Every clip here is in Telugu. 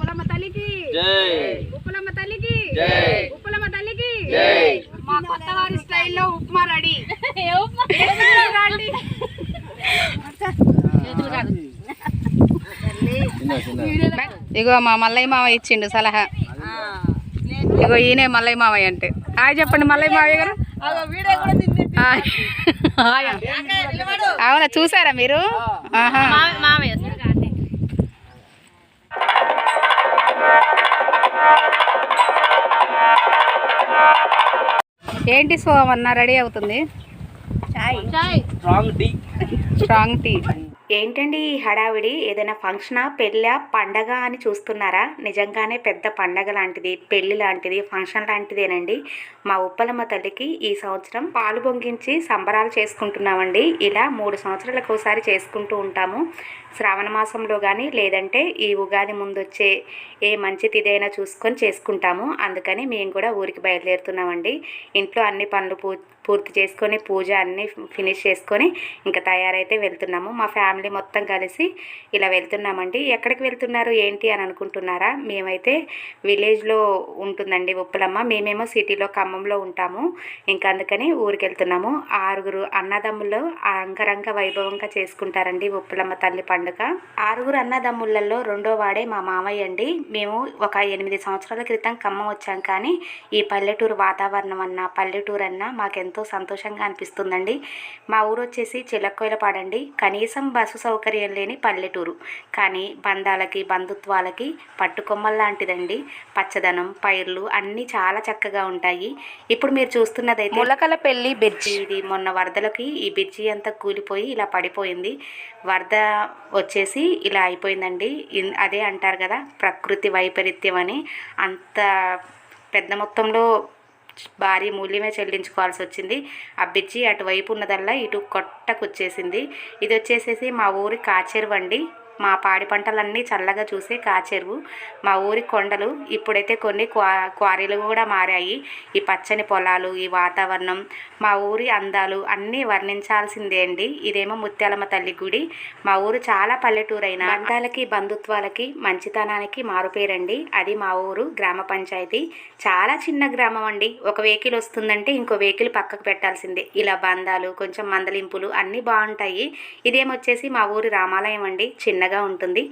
ఉప్పలమ్మ తల్లికి ఉప్పలమ్మ తల్లికి జై. ఉప్పలమ్మ తల్లికి జై. మా కొత్త వారి స్టైల్లో ఉప్మా రెడీ రండి చిన్న చిన్న ఇగో మా మల్లయ్య మావయ్య ఇచ్చిండు సలహా. ఇగో ఈయనే మల్లయ్య మావయ్య అంటే. హాయ్ చెప్పండి మల్లయ్య మావయ్య గారు. అవునా చూసారా మీరు? ఆహా. ఏంటి సోమన్న? రెడీ అవుతుంది? స్ట్రాంగ్ టీ స్ట్రాంగ్ టీ ఏంటండి ఈ హడావిడి? ఏదైనా ఫంక్షనా పెళ్ళా పండగ అని చూస్తున్నారా? నిజంగానే పెద్ద పండగ లాంటిది పెళ్ళి లాంటిది ఫంక్షన్ లాంటిదేనండి. మా ఉప్పలమ్మ తల్లికి ఈ సంవత్సరం పాలు పొంగించి సంబరాలు చేసుకుంటున్నామండి. ఇలా మూడు సంవత్సరాలకు ఒకసారి చేసుకుంటూ ఉంటాము. శ్రావణ మాసంలో కానీ లేదంటే ఈ ఉగాది ముందు వచ్చే ఏ మంచి తిదైనా చూసుకొని చేసుకుంటాము. అందుకని మేము కూడా ఊరికి బయలుదేరుతున్నామండి. ఇంట్లో అన్ని పనులు పూ పూర్తి చేసుకొని పూజ అన్నీ ఫినిష్ చేసుకొని ఇంకా తయారైతే వెళ్తున్నాము. మా ఫ్యామిలీ మొత్తం కలిసి ఇలా వెళ్తున్నామండి. ఎక్కడికి వెళ్తున్నారు ఏంటి అని అనుకుంటున్నారా? మేమైతే విలేజ్లో ఉంటుందండి ఉప్పలమ్మ. మేమేమో సిటీలో ఖమ్మంలో ఉంటాము. ఇంకా అందుకని ఊరికి వెళ్తున్నాము ఆరుగురు అన్నదమ్ములు అంగరంగ వైభవంగా చేసుకుంటారండి ఉప్పలమ్మ తల్లి పండుగ. ఆరుగురు అన్నదమ్ములలో రెండో వాడే మా మామయ్య అండి. మేము ఒక ఎనిమిది సంవత్సరాల క్రితం ఖమ్మం వచ్చాం కానీ ఈ పల్లెటూరు వాతావరణం అన్న పల్లెటూరు అన్న మాకెంతో సంతోషంగా అనిపిస్తుందండి. మా ఊరు వచ్చేసి చిలక్కోయిలపాడండి కనీసం బస్సు సౌకర్యం లేని పల్లెటూరు. కానీ బంధాలకి బంధుత్వాలకి పట్టుకొమ్మల లాంటిదండి. పచ్చదనం పైర్లు అన్నీ చాలా చక్కగా ఉంటాయి. ఇప్పుడు మీరు చూస్తున్నదైతే ములకల పెళ్ళి బిర్జి ఇది మొన్న వరదలకి ఈ బిర్జి అంతా కూలిపోయి ఇలా పడిపోయింది. వరద వచ్చేసి ఇలా అయిపోయిందండి. అదే అంటారు కదా ప్రకృతి వైపరీత్యం అని. అంత పెద్ద మొత్తంలో భారీ మూల్యమే చెల్లించుకోవాల్సి వచ్చింది. ఆ అటువైపు ఉన్నదల్లా ఇటు కొట్టకొచ్చేసింది ఇది వచ్చేసేసి మా ఊరి కాచేరువండి. మా పాడి పంటలన్నీ చల్లగా చూసే కాచెరువు మా ఊరి కొండలు ఇప్పుడైతే కొన్ని క్వా క్వారీలు కూడా మారాయి. ఈ పచ్చని పొలాలు ఈ వాతావరణం మా ఊరి అందాలు అన్నీ వర్ణించాల్సిందే అండి. ఇదేమో ముత్యాలమ్మ తల్లి గుడి. మా ఊరు చాలా పల్లెటూరు అయిన బంధాలకి బంధుత్వాలకి మంచితనానికి మారుపేరండి. అది మా ఊరు గ్రామ పంచాయతీ. చాలా చిన్న గ్రామం అండి. ఒక వెహికల్ వస్తుందంటే ఇంకో వెహికల్ పక్కకు పెట్టాల్సిందే. ఇలా బంధాలు కొంచెం మందలింపులు అన్నీ బాగుంటాయి. ఇదేమొచ్చేసి మా ఊరి రామాలయం అండి. చిన్న చల్లగా ఉంటుంది.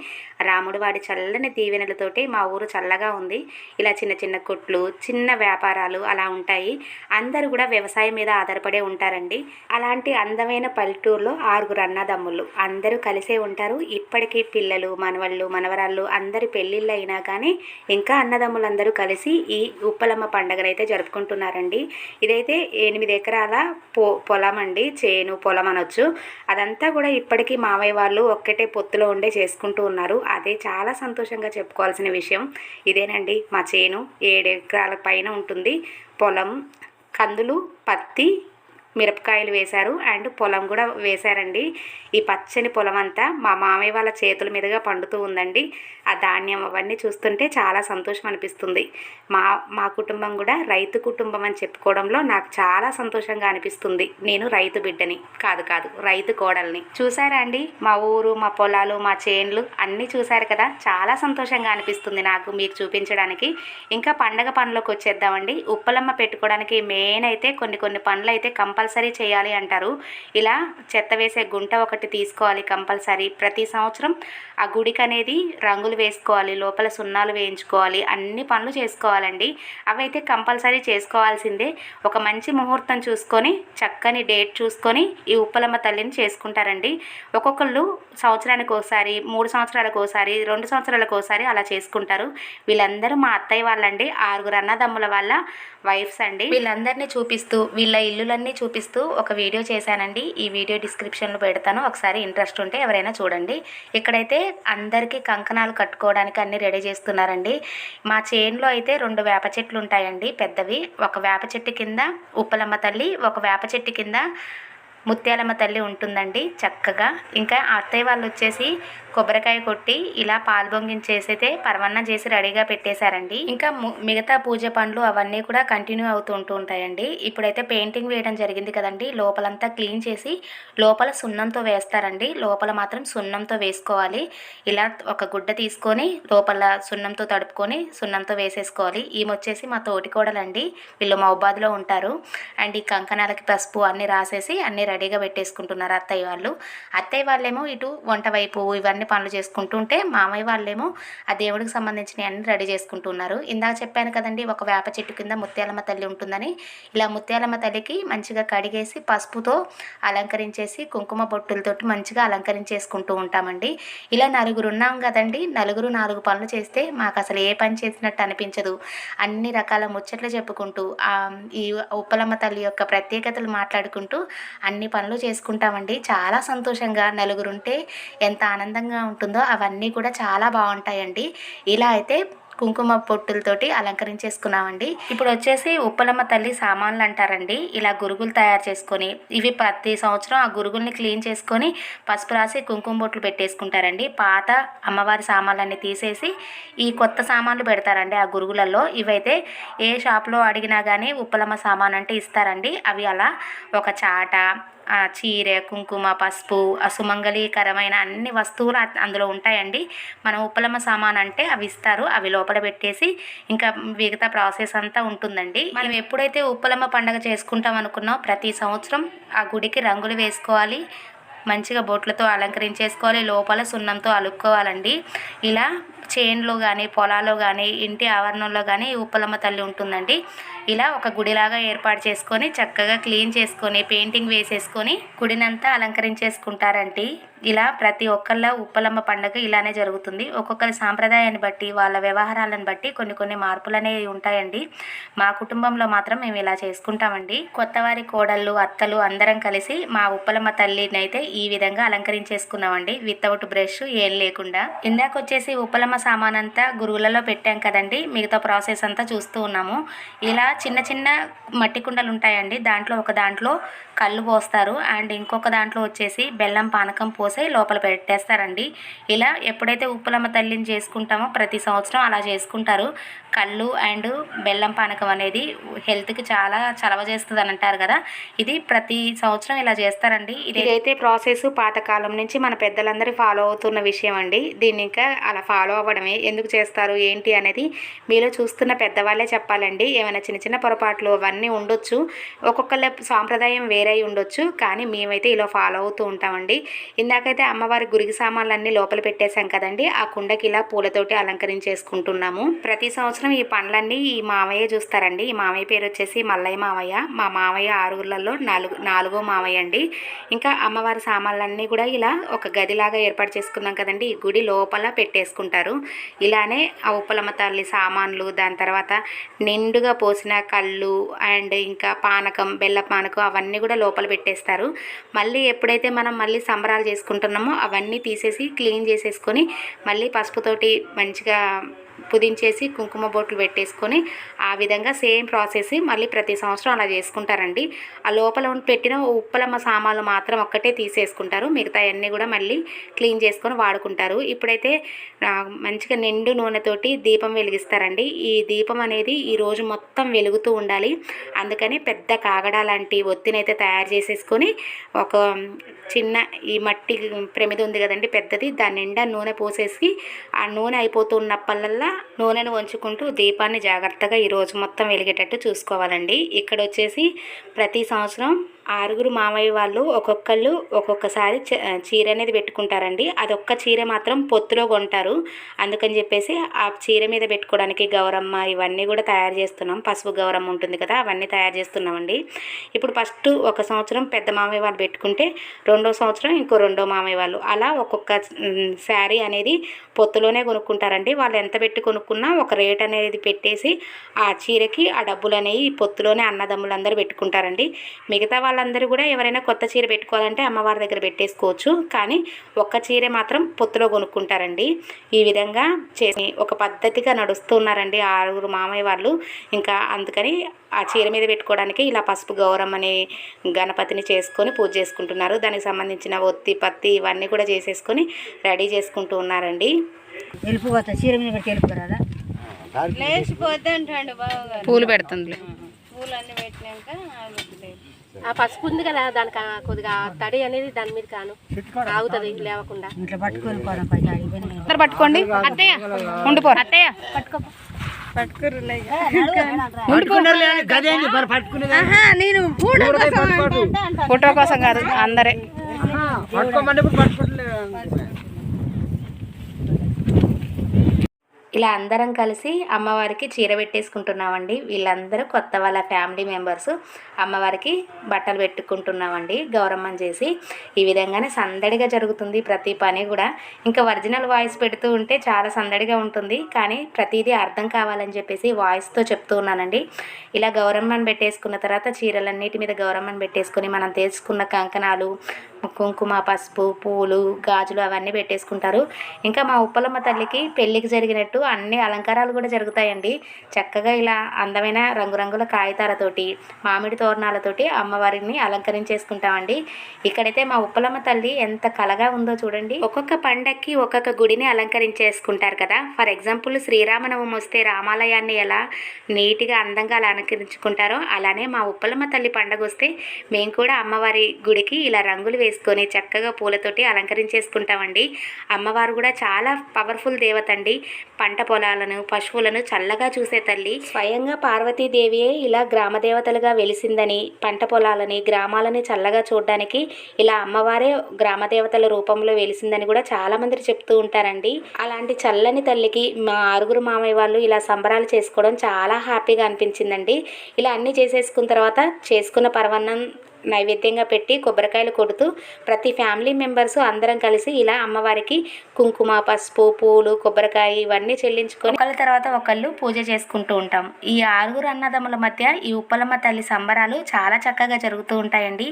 రాముడు వాడి చల్లని దీవెనలతోటి మా ఊరు చల్లగా ఉంది. ఇలా చిన్న చిన్న కొట్లు చిన్న వ్యాపారాలు అలా ఉంటాయి. అందరూ కూడా వ్యవసాయం మీద ఆధారపడే ఉంటారండి. అలాంటి అందమైన పల్లెటూరులో ఆరుగురు అన్నదమ్ములు అందరూ కలిసే ఉంటారు. ఇప్పటికీ పిల్లలు మనవళ్ళు మనవరాళ్ళు అందరి పెళ్ళిళ్ళు అయినా కానీ ఇంకా అన్నదమ్ములందరూ కలిసి ఈ ఉప్పలమ్మ పండగనైతే జరుపుకుంటున్నారండి. ఇదైతే ఎనిమిది ఎకరాల పొ పొలం అండి చేను పొలం అనొచ్చు. అదంతా కూడా ఇప్పటికీ మావయ్య వాళ్ళు ఒక్కటే పొత్తులో ఉండే చేసుకుంటూ ఉన్నారు. అదే చాలా సంతోషంగా చెప్పుకోవాల్సిన విషయం ఇదేనండి. మా చేను ఏడు ఎకరాల పైన ఉంటుంది. పొలం కందులు పత్తి మిరపకాయలు వేశారు అండ్ పొలం కూడా వేశారండి. ఈ పచ్చని పొలం అంతా మా మామయ్య వాళ్ళ చేతుల మీదుగా పండుతూ ఉందండి. ఆ ధాన్యం అవన్నీ చూస్తుంటే చాలా సంతోషం అనిపిస్తుంది. మా మా కుటుంబం కూడా రైతు కుటుంబం అని చెప్పుకోవడంలో నాకు చాలా సంతోషంగా అనిపిస్తుంది. నేను రైతు బిడ్డని కాదు కాదు రైతు కోడల్ని. చూసారా అండి? మా ఊరు మా పొలాలు మా చేన్లు అన్నీ చూశారు కదా? చాలా సంతోషంగా అనిపిస్తుంది నాకు మీకు చూపించడానికి. ఇంకా పండగ పనులకు వచ్చేద్దామండి. ఉప్పలమ్మ పెట్టుకోవడానికి మెయిన్ అయితే కొన్ని కొన్ని పనులు అయితే కంపల్సరీ చేయాలి అంటారు. ఇలా చెత్త వేసే గుంట ఒకటి తీసుకోవాలి కంపల్సరీ. ప్రతి సంవత్సరం ఆ గుడికి అనేది రంగులు వేసుకోవాలి లోపల సున్నాలు వేయించుకోవాలి అన్ని పనులు చేసుకోవాలండి. అవైతే కంపల్సరీ చేసుకోవాల్సిందే. ఒక మంచి ముహూర్తం చూసుకొని చక్కని డేట్ చూసుకొని ఈ ఉప్పలమ్మ తల్లిని చేసుకుంటారండి. ఒక్కొక్కళ్ళు సంవత్సరానికి ఒకసారి మూడు సంవత్సరాలకు ఒకసారి రెండు సంవత్సరాలకు ఒకసారి అలా చేసుకుంటారు. వీళ్ళందరూ మా అత్తయ్య వాళ్ళండి ఆరుగురు అన్నదమ్ముల వాళ్ళ వైఫ్స్ అండి. వీళ్ళందరినీ చూపిస్తూ వీళ్ళ ఇల్లులన్నీ చూ చూపిస్తూ ఒక వీడియో చేశానండి. ఈ వీడియో డిస్క్రిప్షన్లో పెడతాను. ఒకసారి ఇంట్రెస్ట్ ఉంటే ఎవరైనా చూడండి. ఇక్కడైతే అందరికీ కంకణాలు కట్టుకోవడానికి అన్ని రెడీ చేస్తున్నారండి. మా చేనులో అయితే రెండు వేప చెట్లు ఉంటాయండి పెద్దవి. ఒక వేప చెట్టు కింద ఉప్పలమ్మ తల్లి ఒక వేప చెట్టు కింద ముత్యాలమ్మ తల్లి ఉంటుందండి చక్కగా. ఇంకా అత్తయ్య వాళ్ళు వచ్చేసి కొబ్బరికాయ కొట్టి ఇలా పాలు పొంగించేసైతే పరవన్నం చేసి రెడీగా పెట్టేశారండి. ఇంకా మిగతా పూజ పనులు అవన్నీ కూడా కంటిన్యూ అవుతూ ఉంటూ ఉంటాయండి. ఇప్పుడైతే పెయింటింగ్ వేయడం జరిగింది కదండి. లోపలంతా క్లీన్ చేసి లోపల సున్నంతో వేస్తారండి. లోపల మాత్రం సున్నంతో వేసుకోవాలి. ఇలా ఒక గుడ్డ తీసుకొని లోపల సున్నంతో తడుపుకొని సున్నంతో వేసేసుకోవాలి. ఈమె వచ్చేసి మా తోటి కోడలండి వీళ్ళు మహబాద్లో ఉంటారు. అండ్ ఈ కంకణాలకి పసుపు అన్నీ రాసేసి అన్నీ రెడీగా పెట్టేసుకుంటున్నారు అత్తయ్య వాళ్ళు. అత్తయ్య వాళ్ళేమో ఇటు వంట వైపు ఇవన్నీ పనులు చేసుకుంటూ ఉంటే మామయ్య వాళ్ళేమో ఆ దేవుడికి సంబంధించిన అన్ని రెడీ చేసుకుంటున్నారు. ఇందాక చెప్పాను కదండి ఒక వేప చెట్టు కింద ముత్యాలమ్మ తల్లి ఉంటుందని. ఇలా ముత్యాలమ్మ తల్లికి మంచిగా కడిగేసి పసుపుతో అలంకరించేసి కుంకుమ బొట్టులతోటి మంచిగా అలంకరించేసుకుంటూ ఉంటామండి. ఇలా నలుగురు ఉన్నాం కదండి నలుగురు నాలుగు పనులు చేస్తే మాకు అసలు ఏ పని చేసినట్టు అనిపించదు. అన్ని రకాల ముచ్చట్లు చెప్పుకుంటూ ఈ ఉప్పలమ్మ తల్లి యొక్క ప్రత్యేకతలు మాట్లాడుకుంటూ అన్ని పనులు చేసుకుంటామండి. చాలా సంతోషంగా నలుగురు ఉంటే ఎంత ఆనందంగా ఉంటుందో అవన్నీ కూడా చాలా బాగుంటాయండి. ఇలా అయితే కుంకుమ పొట్టులతోటి అలంకరించేసుకున్నామండి. ఇప్పుడు వచ్చేసి ఉప్పలమ్మ తల్లి సామాన్లు అంటారండి. ఇలా గురుగులు తయారు చేసుకొని ఇవి ప్రతి సంవత్సరం ఆ గురుగుల్ని క్లీన్ చేసుకొని పసుపు రాసి కుంకుమ బొట్లు పెట్టేసుకుంటారండి. పాత అమ్మవారి సామాన్లన్నీ తీసేసి ఈ కొత్త సామాన్లు పెడతారండి ఆ గురుగులలో. ఇవైతే ఏ షాప్లో అడిగినా కానీ ఉప్పలమ్మ సామాన్ అంటే ఇస్తారండి. అవి అలా ఒక చాట చీర కుంకుమ పసుపు ఆ సుమంగళీకరమైన అన్ని వస్తువులు అందులో ఉంటాయండి. మనం ఉప్పలమ్మ సామాన్ అంటే అవి ఇస్తారు. అవి లోపల పెట్టేసి ఇంకా మిగతా ప్రాసెస్ అంతా ఉంటుందండి. మనం ఎప్పుడైతే ఉప్పలమ్మ పండగ చేసుకుంటాం అనుకున్నాం ప్రతి సంవత్సరం ఆ గుడికి రంగులు వేసుకోవాలి. మంచిగా బొట్లతో అలంకరించేసుకోవాలి. లోపల సున్నంతో అలుక్కోవాలండి. ఇలా చేన్లో కానీ పొలాల్లో కానీ ఇంటి ఆవరణంలో కానీ ఉప్పలమ్మ తల్లి ఉంటుందండి. ఇలా ఒక గుడిలాగా ఏర్పాటు చేసుకొని చక్కగా క్లీన్ చేసుకొని పెయింటింగ్ వేసేసుకొని గుడినంతా అలంకరించేసుకుంటారండి. ఇలా ప్రతి ఒక్కళ్ళ ఉప్పలమ్మ పండుగ ఇలానే జరుగుతుంది. ఒక్కొక్కరి సాంప్రదాయాన్ని బట్టి వాళ్ళ వ్యవహారాలను బట్టి కొన్ని కొన్ని మార్పులు అనేవి ఉంటాయండి. మా కుటుంబంలో మాత్రం మేము ఇలా చేసుకుంటామండి. కొత్తవారి కోడళ్ళు అత్తలు అందరం కలిసి మా ఉప్పలమ్మ తల్లిని అయితే ఈ విధంగా అలంకరించేసుకున్నామండి. వితౌట్ బ్రష్ ఏం లేకుండా. ఇందాక వచ్చేసి ఉప్పలమ్మ సామాన్ అంతా గురువులలో పెట్టాం కదండి. మిగతా ప్రాసెస్ అంతా చూస్తూ ఉన్నాము. ఇలా చిన్న చిన్న మట్టి కుండలు ఉంటాయండి. దాంట్లో ఒక దాంట్లో కళ్ళు పోస్తారు. అండ్ ఇంకొక దాంట్లో వచ్చేసి బెల్లం పానకం పోసి లోపల పెట్టేస్తారండి. ఇలా ఎప్పుడైతే ఉప్పులమ్మ తల్లిని చేసుకుంటామో ప్రతి సంవత్సరం అలా చేసుకుంటారు. కళ్ళు అండ్ బెల్లం పానకం అనేది హెల్త్కి చాలా చలవ చేస్తుంది అని అంటారు కదా. ఇది ప్రతి సంవత్సరం ఇలా చేస్తారండి. ఇదైతే ప్రాసెస్ పాతకాలం నుంచి మన పెద్దలందరూ ఫాలో అవుతున్న విషయం అండి. దీన్ని ఇంకా అలా ఫాలో అవ్వడమే. ఎందుకు చేస్తారు? ఏంటి? అనేది మీలో చూస్తున్న పెద్దవాళ్ళే చెప్పాలండి. ఏమైనా చిన్న చిన్న పొరపాట్లు అవన్నీ ఉండొచ్చు. ఒక్కొక్కళ్ళ సాంప్రదాయం వేరే వేరే ఉండొచ్చు. కానీ మేమైతే ఇలా ఫాలో అవుతూ ఉంటామండి. ఇందాకైతే అమ్మవారి గురికి సామాన్లన్నీ లోపల పెట్టేశాం కదండి. ఆ కుండకి ఇలా పూలతోటి అలంకరించేసుకుంటున్నాము. ప్రతి సంవత్సరం ఈ పండ్లన్నీ ఈ మామయ్య చూస్తారండి. ఈ మామయ్య పేరు వచ్చేసి మల్లయ్య మామయ్య. మా మామయ్య ఆరుగురులలో నాలుగు నాలుగో మామయ్య అండి. ఇంకా అమ్మవారి సామాన్లన్నీ కూడా ఇలా ఒక గదిలాగా ఏర్పాటు చేసుకున్నాం కదండి. ఈ గుడి లోపల పెట్టేసుకుంటారు. ఇలానే ఆ ఉప్పలమ్మ తల్లి సామాన్లు దాని తర్వాత నిండుగా పోసిన కళ్ళు అండ్ ఇంకా పానకం బెల్ల పానకం అవన్నీ కూడా లోపల పెట్టేస్తారు. మళ్ళీ ఎప్పుడైతే మనం మళ్ళీ సంబరాలు చేసుకుంటున్నామో అవన్నీ తీసేసి క్లీన్ చేసేసుకొని మళ్ళీ పసుపుతోటి మంచిగా పుదించేసి కుంకుమ బొట్లు పెట్టేసుకొని ఆ విధంగా సేమ్ ప్రాసెస్ మళ్ళీ ప్రతి సంవత్సరం అలా చేసుకుంటారండి. ఆ లోపల పెట్టిన ఉప్పలమ్మ సామాన్లు మాత్రం ఒక్కటే తీసేసుకుంటారు. మిగతా అన్నీ కూడా మళ్ళీ క్లీన్ చేసుకొని వాడుకుంటారు. ఇప్పుడైతే మంచిగా నిండు నూనెతోటి దీపం వెలిగిస్తారండి. ఈ దీపం అనేది ఈ రోజు మొత్తం వెలుగుతూ ఉండాలి. అందుకని పెద్ద కాగడ లాంటి ఒత్తినైతే తయారు చేసేసుకొని ఒక చిన్న ఈ మట్టి ప్రమిద ఉంది కదండి పెద్దది. దాని నిండా నూనె పోసేసి ఆ నూనె అయిపోతున్నప్పల్లా నూనెను వంచుకుంటూ దీపాన్ని జాగ్రత్తగా ఈ రోజు మొత్తం వెలిగేటట్టు చూసుకోవాలండి. ఇక్కడ వచ్చేసి ప్రతి సంవత్సరం ఆరుగురు మామయ్య వాళ్ళు ఒక్కొక్కళ్ళు ఒక్కొక్కసారి చ- చీర అనేది పెట్టుకుంటారండి. అదొక్క చీర మాత్రం పొత్తులో కొంటారు. అందుకని చెప్పేసి ఆ చీర మీద పెట్టుకోవడానికి గౌరమ్మ ఇవన్నీ కూడా తయారు చేస్తున్నాం. పసుపు గౌరమ్మ ఉంటుంది కదా అవన్నీ తయారు చేస్తున్నామండి. ఇప్పుడు ఫస్ట్ ఒక సంవత్సరం పెద్ద మామయ్య వాళ్ళు పెట్టుకుంటే రెండో సంవత్సరం ఇంకో రెండో మామయ్య వాళ్ళు. అలా ఒక్కొక్క శారీ అనేది పొత్తులోనే కొనుక్కుంటారండి. వాళ్ళు ఎంత పెట్టు కొనుక్కున్నా ఒక రేట్ అనేది పెట్టేసి ఆ చీరకి ఆ డబ్బులు అనేవి పొత్తులోనే అన్నదమ్ములందరూ పెట్టుకుంటారండి. మిగతా వాళ్ళందరూ కూడా ఎవరైనా కొత్త చీర పెట్టుకోవాలంటే అమ్మవారి దగ్గర పెట్టేసుకోవచ్చు. కానీ ఒక్క చీర మాత్రం పొత్తులో కొనుక్కుంటారండి. ఈ విధంగా చేసి ఒక పద్ధతిగా నడుస్తున్నారండి ఆరుగురు మామయ్య వాళ్ళు. ఇంకా అందుకని ఆ చీర మీద పెట్టుకోవడానికి ఇలా పసుపు గౌరమ్మని గణపతిని చేసుకొని పూజ చేసుకుంటున్నారు. దానికి సంబంధించిన ఒత్తి పత్తి ఇవన్నీ కూడా చేసేసుకొని రెడీ చేసుకుంటూ ఉన్నారండి. వెళ్ళిపోతా చీర మీద పెట్టి వెళ్ళిపోరాదా లేచిపోతే అంటాడు బావగారు. పూలు పెడుతుంది పూలు అన్ని పెట్టినాక ఆ పసుపు ఉంది కదా దానికి కొద్దిగా తడి అనేది దాని మీద కాను ఆగుతుంది లేవకుండా. ఇంట్లో పట్టుకొని పట్టుకోండి. అత్తయ్య ఉండిపోరు అత్తయ్య. నేను పూట ఫోటో కోసం కాదు అందరే. ఇలా అందరం కలిసి అమ్మవారికి చీర పెట్టేసుకుంటున్నామండి. వీళ్ళందరూ కొత్త వాళ్ళ ఫ్యామిలీ మెంబర్స్. అమ్మవారికి బట్టలు పెట్టుకుంటున్నామండి గౌరమ్మని చేసి. ఈ విధంగానే సందడిగా జరుగుతుంది ప్రతి పని కూడా. ఇంకా ఒరిజినల్ వాయిస్ పెడుతూ ఉంటే చాలా సందడిగా ఉంటుంది. కానీ ప్రతిదీ అర్థం కావాలని చెప్పేసి వాయిస్తో చెప్తూ ఉన్నానండి. ఇలా గౌరమ్మని పెట్టేసుకున్న తర్వాత చీరలన్నిటి మీద గౌరమ్మని పెట్టేసుకొని మనం తెలుసుకున్న కంకణాలు కుంకుమ పసుపు పూలు గాజులు అవన్నీ పెట్టేసుకుంటారు. ఇంకా మా ఉప్పలమ్మ తల్లికి పెళ్ళికి జరిగినట్టు అన్ని అలంకారాలు కూడా జరుగుతాయండి. చక్కగా ఇలా అందమైన రంగురంగుల కాగితాలతోటి మామిడి తోరణాలతోటి అమ్మవారిని అలంకరించేసుకుంటామండి. ఇక్కడైతే మా ఉప్పలమ్మ తల్లి ఎంత కలగా ఉందో చూడండి. ఒక్కొక్క పండక్కి ఒక్కొక్క గుడిని అలంకరించేసుకుంటారు కదా. ఫర్ ఎగ్జాంపుల్ శ్రీరామనవం వస్తే రామాలయాన్ని ఎలా నీట్గా అందంగా అలంకరించుకుంటారో అలానే మా ఉప్పలమ్మ తల్లి పండగ వస్తే మేము కూడా అమ్మవారి గుడికి ఇలా రంగులు వేసుకొని చక్కగా పూలతోటి అలంకరించేసుకుంటామండి. అమ్మవారు కూడా చాలా పవర్ఫుల్ దేవత అండి పంట పొలాలను పశువులను చల్లగా చూసే తల్లి. స్వయంగా పార్వతీదేవియే ఇలా గ్రామ దేవతలుగా వెలిసిందని పంట పొలాలని గ్రామాలని చల్లగా చూడడానికి ఇలా అమ్మవారే గ్రామ దేవతల రూపంలో వెలిసిందని కూడా చాలా మంది చెప్తూ ఉంటారండి. అలాంటి చల్లని తల్లికి మా ఆరుగురు మామయ్య వాళ్ళు ఇలా సంబరాలు చేసుకోవడం చాలా హ్యాపీగా అనిపించిందండి. ఇలా అన్నీ చేసేసుకున్న తర్వాత చేసుకున్న పర్వన్నం నైవేద్యంగా పెట్టి కొబ్బరికాయలు కొడుతూ ప్రతి ఫ్యామిలీ మెంబర్స్ అందరం కలిసి ఇలా అమ్మవారికి కుంకుమ పసుపు పూలు కొబ్బరికాయ ఇవన్నీ చెల్లించుకొని ఒకళ్ళ తర్వాత ఒకళ్ళు పూజ చేసుకుంటూ ఉంటాం. ఈ ఆరుగురు అన్నదమ్ముల మధ్య ఈ ఉప్పలమ్మ తల్లి సంబరాలు చాలా చక్కగా జరుగుతూ ఉంటాయండి.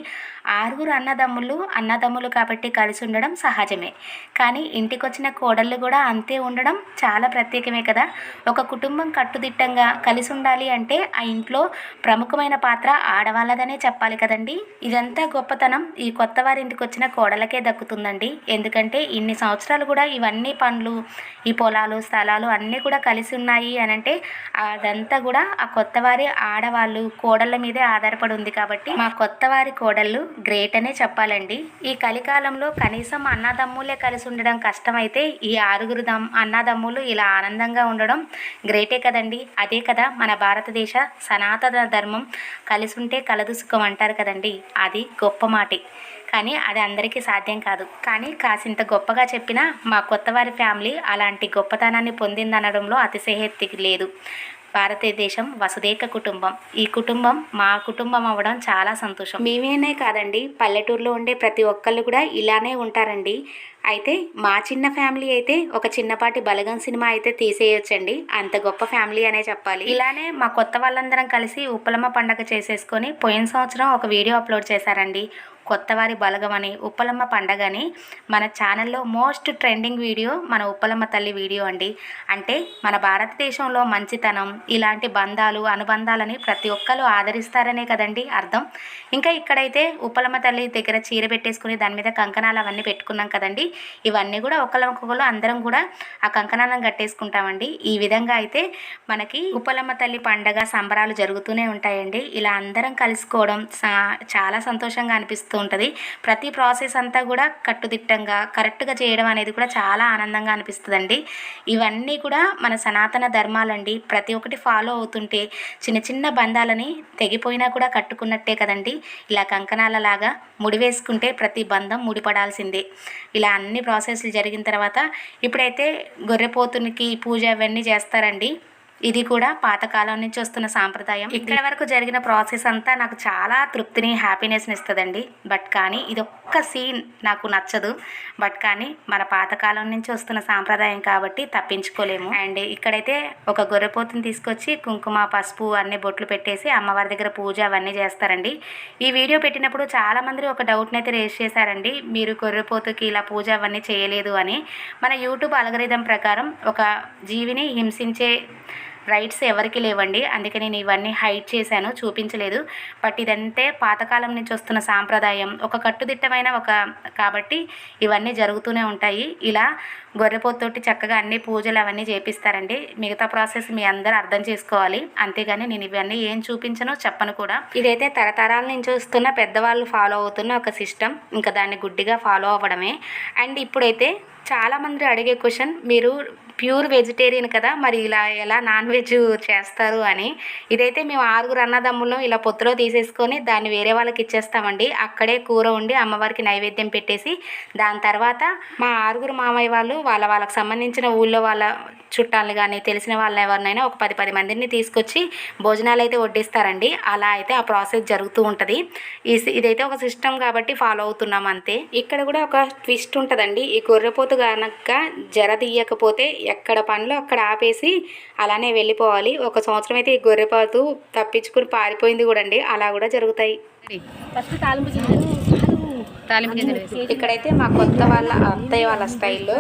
ఆరుగురు అన్నదమ్ములు అన్నదమ్ములు కాబట్టి కలిసి ఉండడం సహజమే. కానీ ఇంటికొచ్చిన కోడళ్ళు కూడా అంతే ఉండడం చాలా ప్రత్యేకమే కదా. ఒక కుటుంబం కట్టుదిట్టంగా కలిసి ఉండాలి అంటే ఆ ఇంట్లో ప్రముఖమైన పాత్ర ఆడవాళ్ళదనే చెప్పాలి కదండి. ఇదంతా గొప్పతనం. ఈ కొత్త వారింటికి వచ్చిన కోడలకే దక్కుతుందండి. ఎందుకంటే ఇన్ని సంవత్సరాలు కూడా ఇవన్నీ పండ్లు ఈ పొలాలు స్థలాలు అన్నీ కూడా కలిసి ఉన్నాయి అని అంటే అదంతా కూడా ఆ కొత్త వారి ఆడవాళ్ళు కోడళ్ళ మీదే ఆధారపడి ఉంది కాబట్టి మా కొత్త వారి కోడళ్ళు గ్రేట్ అనే చెప్పాలండి. ఈ కలికాలంలో కనీసం అన్నదమ్ములే కలిసి ఉండడం కష్టమైతే ఈ ఆరుగురు దమ్ అన్నదమ్ములు ఇలా ఆనందంగా ఉండడం గ్రేటే కదండి. అదే కదా మన భారతదేశ సనాతన ధర్మం. కలిసి ఉంటే కలదు సుఖం అంటారు కదండి. అది గొప్ప మాటే. కానీ అది అందరికీ సాధ్యం కాదు. కానీ కాసింత గొప్పగా చెప్పినా మా కొత్తవారి ఫ్యామిలీ అలాంటి గొప్పతనాన్ని పొందిందనడంలో అతిశయోక్తి లేదు. భారతదేశం వసుదేక కుటుంబం. ఈ కుటుంబం మా కుటుంబం అవ్వడం చాలా సంతోషం. మేమేనే కాదండి పల్లెటూరులో ఉండే ప్రతి ఒక్కళ్ళు కూడా ఇలానే ఉంటారండి. అయితే మా చిన్న ఫ్యామిలీ అయితే ఒక చిన్నపాటి బలగం సినిమా అయితే తీసేయొచ్చండి. అంత గొప్ప ఫ్యామిలీ అనే చెప్పాలి. ఇలానే మా కొత్త వాళ్ళందరం కలిసి ఉప్పలమ్మ పండగ చేసేసుకొని పోయిన సంవత్సరం ఒక వీడియో అప్లోడ్ చేశారండి. కొత్తవారి బలగం అని ఉప్పలమ్మ పండగని మన ఛానల్లో మోస్ట్ ట్రెండింగ్ వీడియో మన ఉప్పలమ్మ తల్లి వీడియో అండి. అంటే మన భారతదేశంలో మంచితనం ఇలాంటి బంధాలు అనుబంధాలని ప్రతి ఒక్కరు ఆదరిస్తారనే కదండి అర్థం. ఇంకా ఇక్కడైతే ఉప్పలమ్మ తల్లి దగ్గర చీర పెట్టేసుకుని దాని మీద కంకణాలు అవన్నీ పెట్టుకున్నాం కదండి. ఇవన్నీ కూడా ఒకళ్ళొకళ్ళు అందరం కూడా ఆ కంకణాలను కట్టేసుకుంటామండి. ఈ విధంగా అయితే మనకి ఉప్పలమ్మ తల్లి పండగ సంబరాలు జరుగుతూనే ఉంటాయండి. ఇలా అందరం కలుసుకోవడం సా- చాలా సంతోషంగా అనిపిస్తుంది అనిపిస్తూ ఉంటుంది ప్రతి ప్రాసెస్ అంతా కూడా కట్టుదిట్టంగా కరెక్ట్గా చేయడం అనేది కూడా చాలా ఆనందంగా అనిపిస్తుందండి. ఇవన్నీ కూడా మన సనాతన ధర్మాలండి. ప్రతి ఒక్కటి ఫాలో అవుతుంటే చిన్న చిన్న బంధాలని తెగిపోయినా కూడా కట్టుకున్నట్టే కదండి. ఇలా కంకణాలలాగా ముడివేసుకుంటే ప్రతి బంధం ముడిపడాల్సిందే. ఇలా అన్ని ప్రాసెస్లు జరిగిన తర్వాత ఇప్పుడైతే గొర్రెపోతునికి పూజ అవన్నీ చేస్తారండి. ఇది కూడా పాతకాలం నుంచి వస్తున్న సాంప్రదాయం. ఇక్కడ వరకు జరిగిన ప్రాసెస్ అంతా నాకు చాలా తృప్తిని హ్యాపీనెస్ని ఇస్తుందండి. బట్ కానీ ఇది ఒక్క సీన్ నాకు నచ్చదు. బట్ కానీ మన పాతకాలం నుంచి వస్తున్న సాంప్రదాయం కాబట్టి తప్పించుకోలేము. అండ్ ఇక్కడైతే ఒక గొర్రెపోతుని తీసుకొచ్చి కుంకుమ పసుపు అన్ని బొట్లు పెట్టేసి అమ్మవారి దగ్గర పూజ అవన్నీ చేస్తారండి. ఈ వీడియో పెట్టినప్పుడు చాలా మంది ఒక డౌట్ని అయితే రేస్ చేశారండి. మీరు గొర్రెపోతుకి ఇలా పూజ అవన్నీ చేయలేదు అని. మన యూట్యూబ్ అలగరిథం ప్రకారం ఒక జీవిని హింసించే రైట్స్ ఎవరికి లేవండి. అందుకే నేను ఇవన్నీ హైడ్ చేశాను చూపించలేదు. బట్ ఇదంతే పాతకాలం నుంచి వస్తున్న సాంప్రదాయం. ఒక కట్టుదిట్టమైన ఒక కాబట్టి ఇవన్నీ జరుగుతూనే ఉంటాయి. ఇలా గొర్రెపోతుతోటి చక్కగా అన్ని పూజలు అవన్నీ చేపిస్తారండి. మిగతా ప్రాసెస్ మీ అందరూ అర్థం చేసుకోవాలి. అంతేగాని నేను ఇవన్నీ ఏం చూపించను చెప్పను కూడా. ఇదైతే తరతరాల నుంచి వస్తున్న పెద్దవాళ్ళు ఫాలో అవుతున్న ఒక సిస్టమ్ ఇంకా దాన్ని గుడ్డిగా ఫాలో అవ్వడమే. అండ్ ఇప్పుడైతే చాలామంది అడిగే క్వశ్చన్ మీరు ప్యూర్ వెజిటేరియన్ కదా మరి ఇలా ఎలా నాన్ వెజ్ చేస్తారు అని. ఇదైతే మేము ఆరుగురు అన్నదమ్ములను ఇలా పొత్తులో తీసేసుకొని దాన్ని వేరే వాళ్ళకి ఇచ్చేస్తామండి. అక్కడే కూర ఉండి అమ్మవారికి నైవేద్యం పెట్టేసి దాని తర్వాత మా ఆరుగురు మామయ్య వాళ్ళు వాళ్ళ వాళ్ళకి సంబంధించిన ఊళ్ళో వాళ్ళ చుట్టాలు కానీ తెలిసిన వాళ్ళ ఎవరినైనా ఒక పది పది మందిని తీసుకొచ్చి భోజనాలు అయితే వడ్డిస్తారండి. అలా అయితే ఆ ప్రాసెస్ జరుగుతూ ఉంటుంది. ఈ ఇదైతే ఒక సిస్టమ్ కాబట్టి ఫాలో అవుతున్నాం అంతే. ఇక్కడ కూడా ఒక ట్విస్ట్ ఉంటుందండి. ఈ గొర్రెపోతు కనుక జర తీయకపోతే ఎక్కడ పనులు అక్కడ ఆపేసి అలానే వెళ్ళిపోవాలి. ఒక సంవత్సరం అయితే ఈ గొర్రెపోతు తప్పించుకుని పారిపోయింది కూడా అండి అలా కూడా జరుగుతాయి. ఫస్ట్ ఇక్కడైతే మా కొత్త వాళ్ళ అత్తయ్య వాళ్ళ స్టైల్లో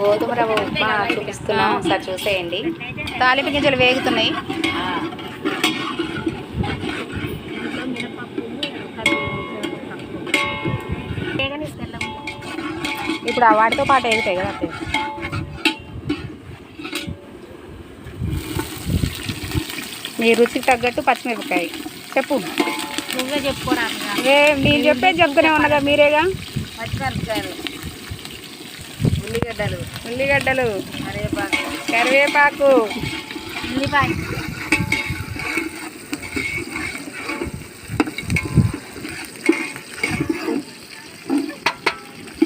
గోధుమ రవ్వ ఉప్మా చూపిస్తున్నాం. ఒకసారి చూసేయండి. తాలింపు గింజలు వేగుతున్నాయి. ఇప్పుడు ఆ వాటితో పాటు వేగుతాయి కదా అత్తయ్య? మీ రుచికి తగ్గట్టు పచ్చిమిరపకాయ. చెప్పు. నువ్వే చెప్పుకోరా ఏ మీరు చెప్పేది చెప్తూనే ఉన్నదా మీరేగా? పచ్చిమిరపకాయలు ఉల్లిగడ్డలు. ఉల్లిగడ్డలు కరివేపాకు. కరివేపాకు. ఉల్లిపాయ.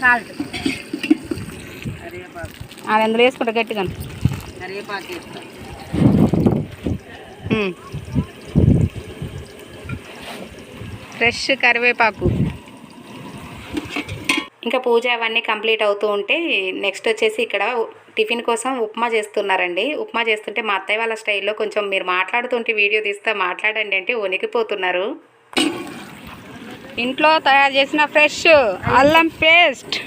సాల్ట్. కరివేపాకు. అది అందులో వేసుకుంటా గట్టిగా? కరివేపాకు వేస్తా. ఫ్రెష్ కరివేపాకు. ఇంకా పూజ అవన్నీ కంప్లీట్ అవుతూ ఉంటే నెక్స్ట్ వచ్చేసి ఇక్కడ టిఫిన్ కోసం ఉప్మా చేస్తున్నారండి. ఉప్మా చేస్తుంటే మా అత్తయ్య వాళ్ళ స్టైల్లో కొంచెం మీరు మాట్లాడుతుంటే వీడియో తీస్తే మాట్లాడండి అంటే వణికిపోతున్నారు. ఇంట్లో తయారు చేసిన ఫ్రెష్ అల్లం పేస్ట్.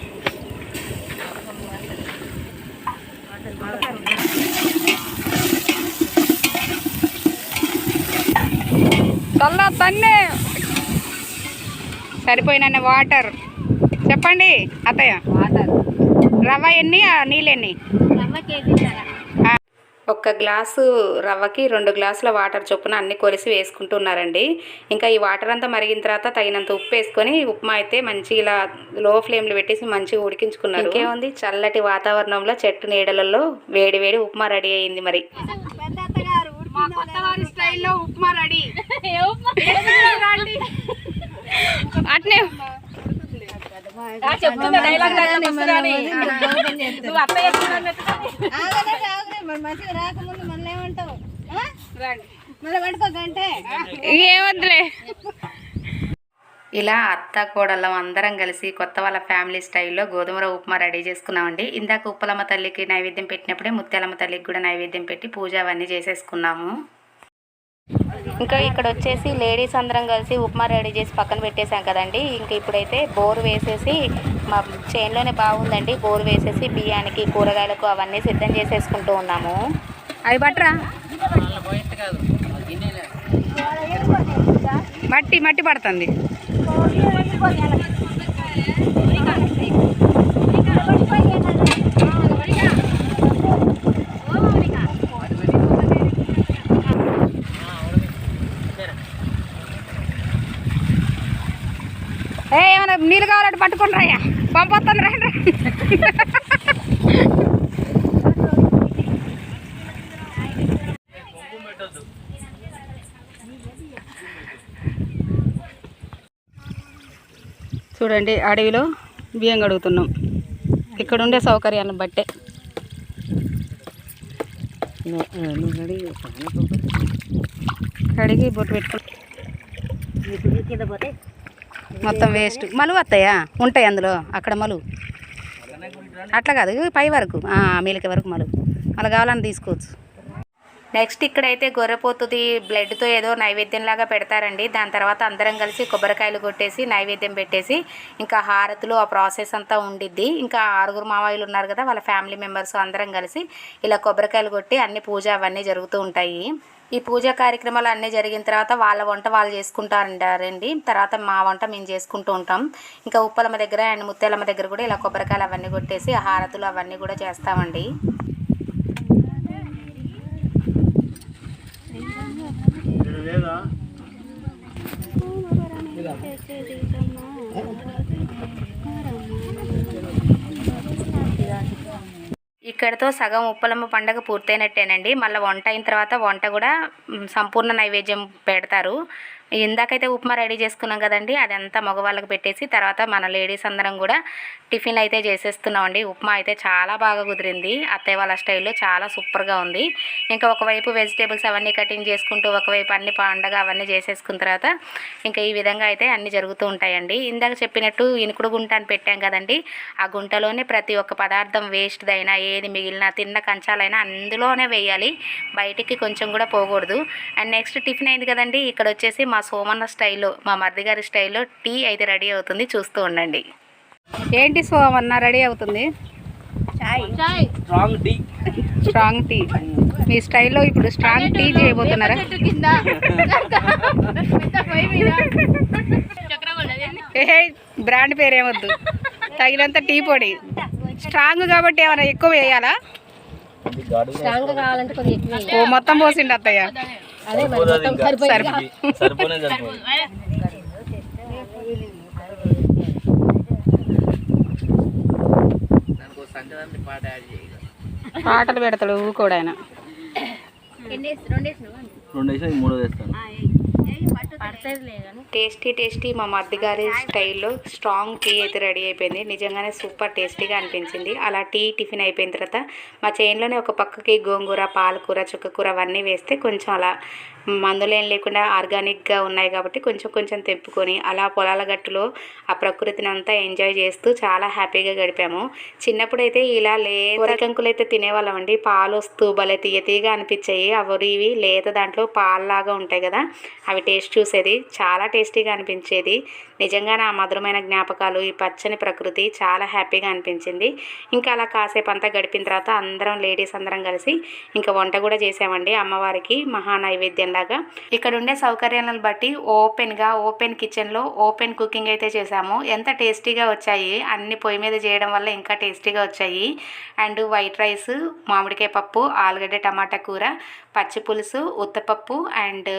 చల్ల తన్నే సరిపోయిన వాటర్. చెప్పండి అత్తయ్య. వాటర్. రవ్వ ఎన్ని నీళ్ళు ఎన్ని? రవ్వ కేజీ ధర. ఒక్క గ్లాసు రవ్వకి రెండు గ్లాసుల వాటర్ చొప్పున అన్ని కొలిసి వేసుకుంటున్నారండి. ఇంకా ఈ వాటర్ అంతా మరిగిన తర్వాత తగినంత ఉప్పు వేసుకొని ఉప్మా అయితే మంచి ఇలా లో ఫ్లేమ్లో పెట్టేసి మంచిగా ఉడికించుకున్నారు. ఇంకేముంది? చల్లటి వాతావరణంలో చెట్టు నీడలలో వేడి వేడి ఉప్మా రెడీ అయింది మరి. మా కొత్త వారి స్టైల్లో ఉప్మా? రెడీ. అట్నే. చెప్తున్నా డైలాగ్ నువ్వు అత్తయ్య మంచిగా రాకముందు మళ్ళీ ఏమంటావు? మళ్ళీ పడుకోకంటే ఏమొద్దులే. ఇలా అత్త కోడళ్ళం అందరం కలిసి కొత్త వాళ్ళ ఫ్యామిలీ స్టైల్లో గోధుమ రవ్వ ఉప్మా రెడీ చేసుకున్నామండి. ఇందాక ఉప్పలమ్మ తల్లికి నైవేద్యం పెట్టినప్పుడే ముత్యాలమ్మ తల్లికి కూడా నైవేద్యం పెట్టి పూజ అవన్నీ చేసేసుకున్నాము. ఇంకా ఇక్కడ వచ్చేసి లేడీస్ అందరం కలిసి ఉప్మా రెడీ చేసి పక్కన పెట్టేశాం కదండి. ఇంకా ఇప్పుడైతే బోర్ వేసేసి మా చేన్లోనే బాగుందండి. బోర్ వేసేసి బియ్యానికి కూరగాయలకు అవన్నీ సిద్ధం చేసేసుకుంటూ ఉన్నాము. అవి పట్టరా మట్టి మట్టి పడుతుంది. ఏ ఏమైనా నీళ్ళు కావాలంటే పట్టుకొని రాయ్యా. పంపొస్తుంది రండి చూడండి అడవిలో బియ్యం కడుగుతున్నాం. ఇక్కడ ఉండే సౌకర్యాలను బట్టే. కడిగి బొట్టు పెట్టుకో కింద పోతే మొత్తం వేస్ట్ మలు వస్తాయా? ఉంటాయి అందులో. అక్కడ మలువు. అట్లా కాదు పై వరకు. మీలిక వరకు మలువు. మళ్ళీ కావాలని తీసుకోవచ్చు. నెక్స్ట్ ఇక్కడైతే గొర్రెపోతుది బ్లడ్తో ఏదో నైవేద్యం లాగా పెడతారండి. దాని తర్వాత అందరం కలిసి కొబ్బరికాయలు కొట్టేసి నైవేద్యం పెట్టేసి ఇంకా హారతులు ఆ ప్రాసెస్ అంతా ఉండిద్ది. ఇంకా ఆరుగురు మావాయిలు ఉన్నారు కదా వాళ్ళ ఫ్యామిలీ మెంబర్స్ అందరం కలిసి ఇలా కొబ్బరికాయలు కొట్టి అన్ని పూజ అవన్నీ జరుగుతూ ఉంటాయి. ఈ పూజా కార్యక్రమాలు అన్నీ జరిగిన తర్వాత వాళ్ళ వంట వాళ్ళు చేసుకుంటారంటారండి. తర్వాత మా వంట మేము చేసుకుంటూ ఉంటాం. ఇంకా ఉప్పలమ్మ దగ్గర అండ్ ముత్యాలమ్మ దగ్గర కూడా ఇలా కొబ్బరికాయలు అవన్నీ కొట్టేసి హారతులు అవన్నీ కూడా చేస్తామండి. ఇక్కడతో సగం ఉప్పలమ్మ పండగ పూర్తయినట్టేనండి. మళ్ళీ వంట అయిన తర్వాత వంట కూడా సంపూర్ణ నైవేద్యం పెడతారు. ఇందాకైతే ఉప్మా రెడీ చేసుకున్నాం కదండి అదంతా మగవాళ్ళకి పెట్టేసి తర్వాత మన లేడీస్ అందరం కూడా టిఫిన్ అయితే చేసేస్తున్నామండి. ఉప్మా అయితే చాలా బాగా కుదిరింది. అత్తయ్య వాళ్ళ స్టైల్లో చాలా సూపర్గా ఉంది. ఇంకా ఒకవైపు వెజిటేబుల్స్ అవన్నీ కటింగ్ చేసుకుంటూ ఒకవైపు అన్ని పండగ అవన్నీ చేసేసుకున్న తర్వాత ఇంకా ఈ విధంగా అయితే అన్నీ జరుగుతూ ఉంటాయండి. ఇందాక చెప్పినట్టు ఇనుకుడు గుంట అని పెట్టాం కదండి ఆ గుంటలోనే ప్రతి ఒక్క పదార్థం వేస్ట్ది అయినా ఏది మిగిలిన తిన్న కంచాలైనా అందులోనే వేయాలి. బయటికి కొంచెం కూడా పోకూడదు. అండ్ నెక్స్ట్ టిఫిన్ అయింది కదండి ఇక్కడ వచ్చేసి మా సోమన్న స్టైల్లో మా మరిది గారి స్టైల్లో టీ అయితే రెడీ అవుతుంది. చూస్తూ ఉండండి. ఏంటి సోమన్న రెడీ అవుతుంది? Strong tea. Strong tea. మీ స్టైల్లో ఇప్పుడు స్ట్రాంగ్ టీ చేయబోతున్నారా? ఏ బ్రాండ్ పేరు ఏమొద్దు తగినంత టీ పొడి. స్ట్రాంగ్ కాబట్టి ఏమైనా ఎక్కువ వేయాలా? స్ట్రాంగ్ కావాలంటే కొద్దిగా ఎక్కువ వేయాలి. ఓ మొత్తం పోసిండు అత్తయ్య. సరిపోదు పాటలు పెడతాడు కూడా ఆయన. రెండు వేసి మూడో వేస్తాను. టేస్టీ టేస్టీ మా మరిది గారి స్టైల్లో స్ట్రాంగ్ టీ అయితే రెడీ అయిపోయింది. నిజంగానే సూపర్ టేస్టీగా అనిపించింది. అలా టీ టిఫిన్ అయిపోయిన తర్వాత మా చైన్లోనే ఒక పక్కకి గోంగూర పాలకూర చుక్కకూర అవన్నీ వేస్తే కొంచెం అలా మందులేం లేకుండా ఆర్గానిక్గా ఉన్నాయి కాబట్టి కొంచెం కొంచెం తెంపుకొని అలా పొలాల గట్టులో ఆ ప్రకృతిని అంతా ఎంజాయ్ చేస్తూ చాలా హ్యాపీగా గడిపాము. చిన్నప్పుడైతే ఇలా లేత వరికంకులు అయితే తినేవాళ్ళం అండి పాలు వస్తూ భలే తీయ తీయగా అనిపించాయి. అవి ఇవి లేత దాంట్లో పాల్లాగా ఉంటాయి కదా. అవి టేస్ట్ చూసేది. చాలా టేస్టీగా అనిపించేది. నిజంగా నా మధురమైన జ్ఞాపకాలు ఈ పచ్చని ప్రకృతి చాలా హ్యాపీగా అనిపించింది. ఇంకా అలా కాసేపు అంతా గడిపిన తర్వాత అందరం లేడీస్ అందరం కలిసి ఇంకా వంట కూడా చేసామండి. అమ్మవారికి మహా నైవేద్యంలాగా ఇక్కడ ఉండే సౌకర్యాలను బట్టి ఓపెన్గా ఓపెన్ కిచెన్లో ఓపెన్ కుకింగ్ అయితే చేసాము ఎంత టేస్టీగా వచ్చాయి అన్ని పొయ్యి మీద చేయడం వల్ల ఇంకా టేస్టీగా వచ్చాయి. అండ్ వైట్ రైస్ మామిడికాయ పప్పు ఆలుగడ్డ టమాటా కూర పచ్చి పులుసు ఉత్తపప్పు అండ్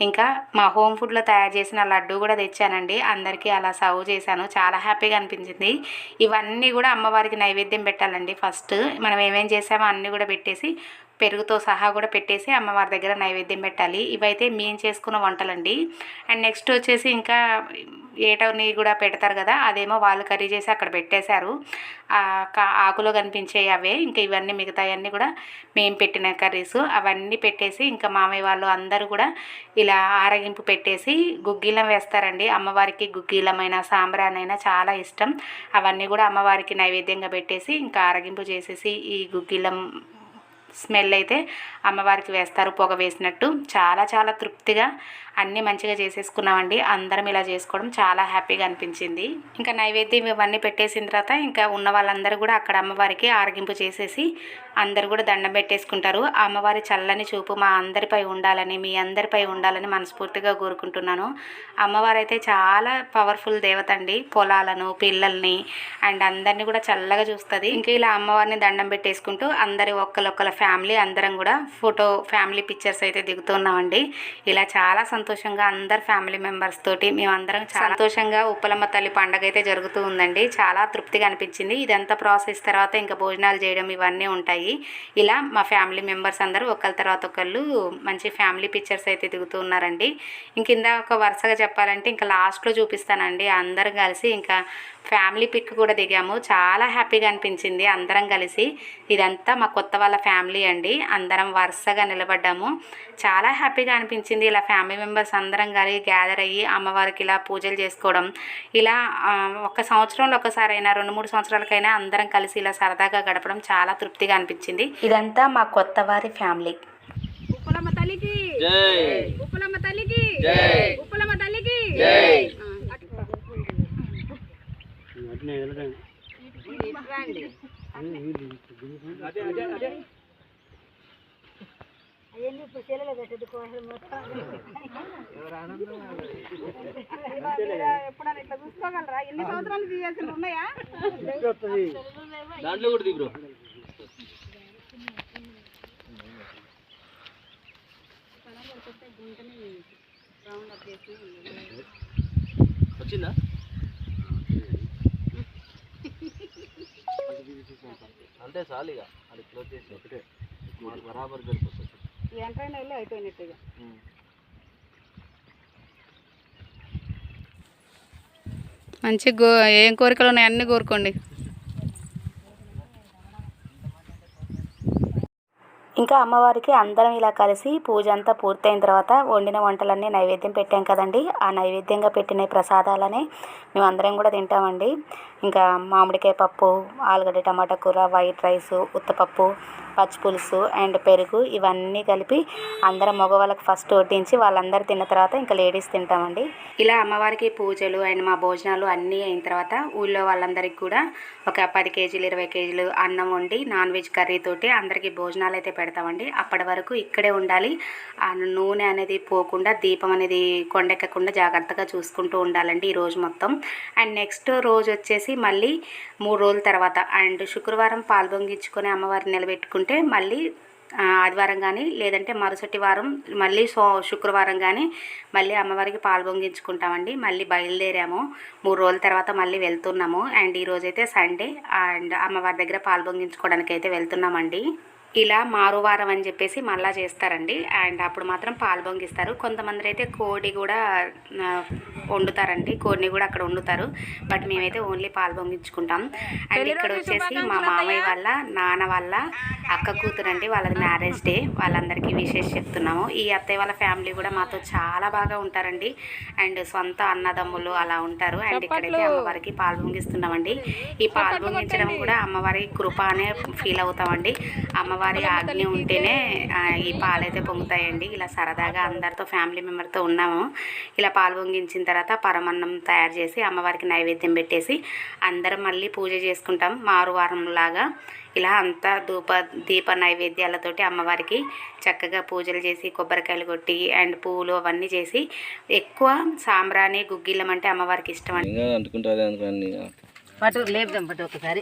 ఇంకా మా హోమ్ ఫుడ్లో తయారు చేసిన లడ్డు కూడా తెచ్చానండి. అందరికీ అలా సర్వ్ చేశాను. చాలా హ్యాపీగా అనిపించింది. ఇవన్నీ కూడా అమ్మవారికి నైవేద్యం పెట్టాలండి ఫస్ట్. మనం ఏమేం చేసామో అన్నీ కూడా పెట్టేసి పెరుగుతో సహా కూడా పెట్టేసి అమ్మవారి దగ్గర నైవేద్యం పెట్టాలి. ఇవైతే మేము చేసుకున్న వంటలండి. అండ్ నెక్స్ట్ వచ్చేసి ఇంకా ఏటవని కూడా పెడతారు కదా అదేమో వాళ్ళు కర్రీ చేసి అక్కడ పెట్టేశారు. ఆకులో కనిపించే అవే ఇంకా ఇవన్నీ మిగతాయన్నీ కూడా మేము పెట్టిన కర్రీస్. అవన్నీ పెట్టేసి ఇంకా మామయ్య వాళ్ళు అందరూ కూడా ఇలా ఆరగింపు పెట్టేసి గుగ్గిలం వేస్తారండి. అమ్మవారికి గుగ్గిలమైన సాంబ్రానైనా చాలా ఇష్టం. అవన్నీ కూడా అమ్మవారికి నైవేద్యంగా పెట్టేసి ఇంకా ఆరగింపు చేసేసి ఈ గుగ్గిలం స్మెల్ అయితే అమ్మవారికి వేస్తారు పొగ వేసినట్టు. చాలా చాలా తృప్తిగా అన్నీ మంచిగా చేసేసుకున్నామండి. అందరం ఇలా చేసుకోవడం చాలా హ్యాపీగా అనిపించింది. ఇంకా నైవేద్యం ఇవన్నీ పెట్టేసిన తర్వాత ఇంకా ఉన్న వాళ్ళందరూ కూడా అక్కడ అమ్మవారికి ఆరగింపు చేసేసి అందరూ కూడా దండం పెట్టేసుకుంటారు. అమ్మవారి చల్లని చూపు మా అందరిపై ఉండాలని మీ అందరిపై ఉండాలని మనస్ఫూర్తిగా కోరుకుంటున్నాను. అమ్మవారు అయితే చాలా పవర్ఫుల్ దేవత అండి. పొలాలను పిల్లల్ని అండ్ అందరినీ కూడా చల్లగా చూస్తుంది. ఇంకా ఇలా అమ్మవారిని దండం పెట్టేసుకుంటూ అందరి ఒక్కరొక్కల ఫ్యామిలీ అందరం కూడా ఫోటో ఫ్యామిలీ పిక్చర్స్ అయితే దిగుతున్నామండి ఇలా చాలా సంతోషం సంతోషంగా అందరు ఫ్యామిలీ మెంబర్స్ తోటి మేమందరం చాలా సంతోషంగా ఉప్పలమ్మ తల్లి పండగ అయితే జరుగుతూ ఉందండి. చాలా తృప్తిగా అనిపించింది. ఇదంతా ప్రాసెస్ తర్వాత ఇంకా భోజనాలు చేయడం ఇవన్నీ ఉంటాయి. ఇలా మా ఫ్యామిలీ మెంబర్స్ అందరూ ఒకళ్ళ తర్వాత ఒకళ్ళు మంచి ఫ్యామిలీ పిక్చర్స్ అయితే దిగుతూ ఉన్నారండి. ఇంక ఇందాక ఒక వరుసగా చెప్పాలంటే ఇంకా లాస్ట్లో చూపిస్తానండి. అందరం కలిసి ఇంకా ఫ్యామిలీ పిక్ కూడా దిగాము. చాలా హ్యాపీగా అనిపించింది అందరం కలిసి. ఇదంతా మా కొత్త వాళ్ళ ఫ్యామిలీ అండి. అందరం వరుసగా నిలబడ్డాము. చాలా హ్యాపీగా అనిపించింది ఇలా ఫ్యామిలీ మెంబర్స్ అందరం కలిసి గ్యాదర్ అయ్యి అమ్మవారికి ఇలా పూజలు చేసుకోవడం. ఇలా ఒక సంవత్సరంలో ఒకసారైనా రెండు మూడు సంవత్సరాలకైనా అందరం కలిసి ఇలా సరదాగా గడపడం చాలా తృప్తిగా అనిపించింది. ఇదంతా మా కొత్త వారి ఫ్యామిలీ. తల్లికి! జై! ఉప్పలమ్మ తల్లికి! జై! ఉప్పలమ్మ తల్లికి! అవన్నీ ఇప్పుడు సెలలో పెట్టదు మొత్తం. ఎప్పుడైనా ఇట్లా చూసుకోగలరా? ఎన్ని సంవత్సరాలు ఉన్నాయా? దాంట్లో కూడా దిగురు. వచ్చిందా? అంటే చాలు ఇక. అది క్లోజ్ చేసి ఒకటే. మాకు బరాబర్ ఈ ఎంట్రైన్ వెళ్ళి అయిపోయినట్టు ఇక. మంచి గో ఏం కోరికలు ఉన్నాయి అన్ని కోరుకోండి. ఇంకా అమ్మవారికి అందరం ఇలా కలిసి పూజ అంతా పూర్తయిన తర్వాత వండిన వంటలన్నీ నైవేద్యం పెట్టాం కదండి. ఆ నైవేద్యంగా పెట్టిన ప్రసాదాలనే మేము అందరం కూడా తింటామండి. ఇంకా మామిడికాయ పప్పు ఆలుగడ్డ టమాటా కూర వైట్ రైస్ ఉత్తపప్పు పచ్చి పులుసు అండ్ పెరుగు ఇవన్నీ కలిపి అందరం మగవాళ్ళకి ఫస్ట్ వడ్డించి వాళ్ళందరూ తిన్న తర్వాత ఇంకా లేడీస్ తింటామండి. ఇలా అమ్మవారికి పూజలు అండ్ మా భోజనాలు అన్నీ అయిన తర్వాత ఊళ్ళో వాళ్ళందరికీ కూడా ఒక పది కేజీలు ఇరవై కేజీలు అన్నం వండి నాన్ వెజ్ కర్రీతోటి అందరికీ భోజనాలు అయితే పెడతామండి. అప్పటి వరకు ఇక్కడే ఉండాలి. ఆ నూనె అనేది పోకుండా దీపం అనేది కొండెక్కకుండా జాగ్రత్తగా చూసుకుంటూ ఉండాలండి ఈ రోజు మొత్తం. అండ్ నెక్స్ట్ రోజు వచ్చేసి మళ్ళీ మూడు రోజుల తర్వాత అండ్ శుక్రవారం పాల్పొంగించుకొని అమ్మవారిని నిలబెట్టుకుంటే మళ్ళీ ఆదివారం కానీ లేదంటే మరుసటి వారం మళ్ళీ సో శుక్రవారం కానీ మళ్ళీ అమ్మవారికి పాల్గొంగించుకుంటామండి మళ్ళీ బయలుదేరాము. మూడు రోజుల తర్వాత మళ్ళీ వెళ్తున్నాము. అండ్ ఈరోజైతే సండే. అండ్ అమ్మవారి దగ్గర పాల్గొంగించుకోవడానికి అయితే వెళ్తున్నామండి. ఇలా మారువారం అని చెప్పేసి మళ్ళా చేస్తారండి. అండ్ అప్పుడు మాత్రం పాలు పొంగిస్తారు. కొంతమంది అయితే కోడి కూడా వండుతారండి. కోడిని కూడా అక్కడ వండుతారు. బట్ మేమైతే ఓన్లీ పాలు పొంగించుకుంటాం. అండ్ ఇక్కడ వచ్చేసి మా మామయ్య వాళ్ళ నాన్న వాళ్ళ అక్క కూతురండి. వాళ్ళది మ్యారేజ్ డే. వాళ్ళందరికీ విశేష చెప్తున్నాము. ఈ అత్తయ్య వాళ్ళ ఫ్యామిలీ కూడా మాతో చాలా బాగా ఉంటారండి. అండ్ సొంత అన్నదమ్ములు అలా ఉంటారు. అండ్ ఇక్కడైతే అమ్మవారికి పాలు పొంగిస్తున్నామండి. ఈ పాలు పొంగించడం కూడా అమ్మవారి కృప అనే ఫీల్ అవుతామండి. అమ్మవారి ఆజ్ఞ ఉంటేనే ఈ పాలైతే పొంగుతాయండి. ఇలా సరదాగా అందరితో ఫ్యామిలీ మెంబర్తో ఉన్నాము. ఇలా పాలు పొంగించిన తర్వాత పరమన్నం తయారు చేసి అమ్మవారికి నైవేద్యం పెట్టేసి అందరం మళ్ళీ పూజ చేసుకుంటాం. మారువారం లాగా ఇలా అంతా ధూప దీప నైవేద్యాలతోటి అమ్మవారికి చక్కగా పూజలు చేసి కొబ్బరికాయలు కొట్టి అండ్ పూలు అవన్నీ చేసి ఎక్కువ సాంబ్రాణి గుగ్గిళ్ళం అంటే అమ్మవారికి ఇష్టం అండి. పట్టు లేపుదాం పట్టు. ఒకసారి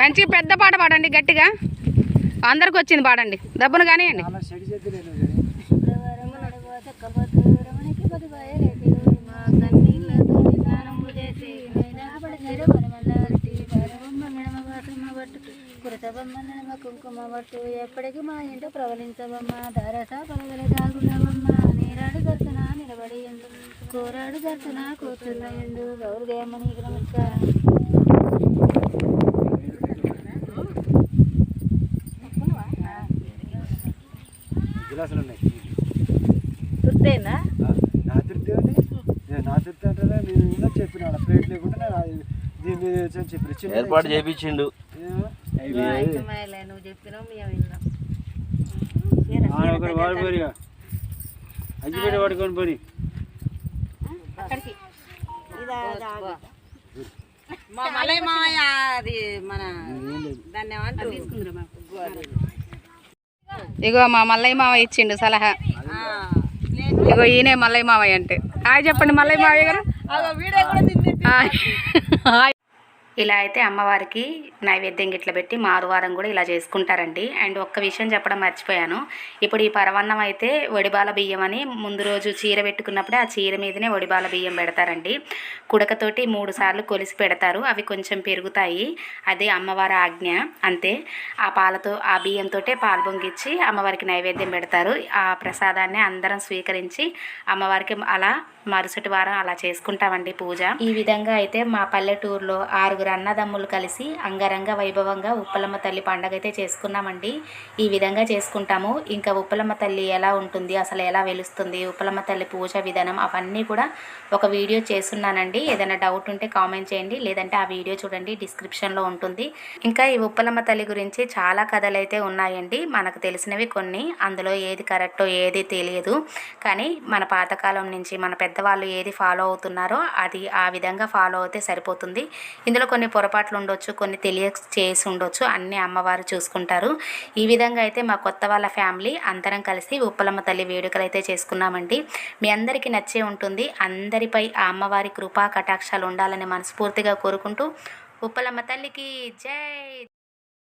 మంచి పెద్ద పాట పాడండి గట్టిగా అందరికి వచ్చింది పాడండి దబ్బును కానివ్వండి కుంకుమ పట్టు ఎప్పటికి మా ఇంట ప్రవలించవమ్మ దరస పలవల దాగులవమ్మ నీరాడు దర్శన నిలబడి ఎందు కోరాడు దర్శన కూర్చున్న ఎందు గౌరదేమని నమస్కారం గిలాసులు ఉన్నాయి గుర్తయిందా నా తృప్తి ఉంది నేను నా తృప్తి అంటే నేను ఇలా చెప్పిన ప్లేట్ లేకుండా నేను దీని మీద చిన్న ఏర్పాటు చేయించిండు ఒకటి వాడు పోరిగా అగ్గిపెట్టి పడుకొని పోని. మా మామయ్య అది మన దాన్ని ఏమంటారు? ఇగో మా మల్లయ్య మావయ్య ఇచ్చిండు సలహా. ఇగో ఈయనే మల్లయ్య మావయ్య అంటే. హాయ్ చెప్పండి మల్లయ్య మావయ్య గారు. హాయ్. ఇలా అయితే అమ్మవారికి నైవేద్యం గిట్ల పెట్టి మారువారం కూడా ఇలా చేసుకుంటారండి. అండ్ ఒక్క విషయం చెప్పడం మర్చిపోయాను. ఇప్పుడు ఈ పరవన్నం అయితే వడిబాల బియ్యం అని ముందు రోజు చీర పెట్టుకున్నప్పుడే ఆ చీర మీదనే వడిబాల బియ్యం పెడతారండి. కుడకతోటి మూడు సార్లు కొలిసి పెడతారు. అవి కొంచెం పెరుగుతాయి. అదే అమ్మవారి ఆజ్ఞ. అంతే. ఆ పాలతో ఆ బియ్యంతోటే పాలు పొంగిచ్చి అమ్మవారికి నైవేద్యం పెడతారు. ఆ ప్రసాదాన్ని అందరం స్వీకరించి అమ్మవారికి అలా మరుసటి వారం అలా చేసుకుంటామండి పూజ. ఈ విధంగా అయితే మా పల్లెటూరులో ఆరు నలుగురు అన్నదమ్ములు కలిసి అంగరంగ వైభవంగా ఉప్పలమ్మ తల్లి పండగ అయితే చేసుకున్నామండి. ఈ విధంగా చేసుకుంటాము. ఇంకా ఉప్పలమ్మ తల్లి ఎలా ఉంటుంది? అసలు ఎలా వెలుస్తుంది? ఉప్పలమ్మ తల్లి పూజ విధానం అవన్నీ కూడా ఒక వీడియో చేస్తున్నానండి. ఏదైనా డౌట్ ఉంటే కామెంట్ చేయండి. లేదంటే ఆ వీడియో చూడండి. డిస్క్రిప్షన్లో ఉంటుంది. ఇంకా ఈ ఉప్పలమ్మ తల్లి గురించి చాలా కథలు అయితే ఉన్నాయండి. మనకు తెలిసినవి కొన్ని. అందులో ఏది కరెక్టో ఏది తెలియదు. కానీ మన పాతకాలం నుంచి మన పెద్దవాళ్ళు ఏది ఫాలో అవుతున్నారో అది ఆ విధంగా ఫాలో అయితే సరిపోతుంది. ఇందులో కొన్ని పొరపాట్లు ఉండొచ్చు కొన్ని తెలియ చేసి ఉండొచ్చు అన్ని అమ్మవారు చూసుకుంటారు. ఈ విధంగా అయితే మా కొత్త వాళ్ళ ఫ్యామిలీ అందరం కలిసి ఉప్పలమ్మ తల్లి వేడుకలు అయితే చేసుకున్నామండి. మీ అందరికీ నచ్చే ఉంటుంది. అందరిపై ఆ అమ్మవారి కృపా కటాక్షాలు ఉండాలని మనస్ఫూర్తిగా కోరుకుంటూ ఉప్పలమ్మ తల్లికి జై!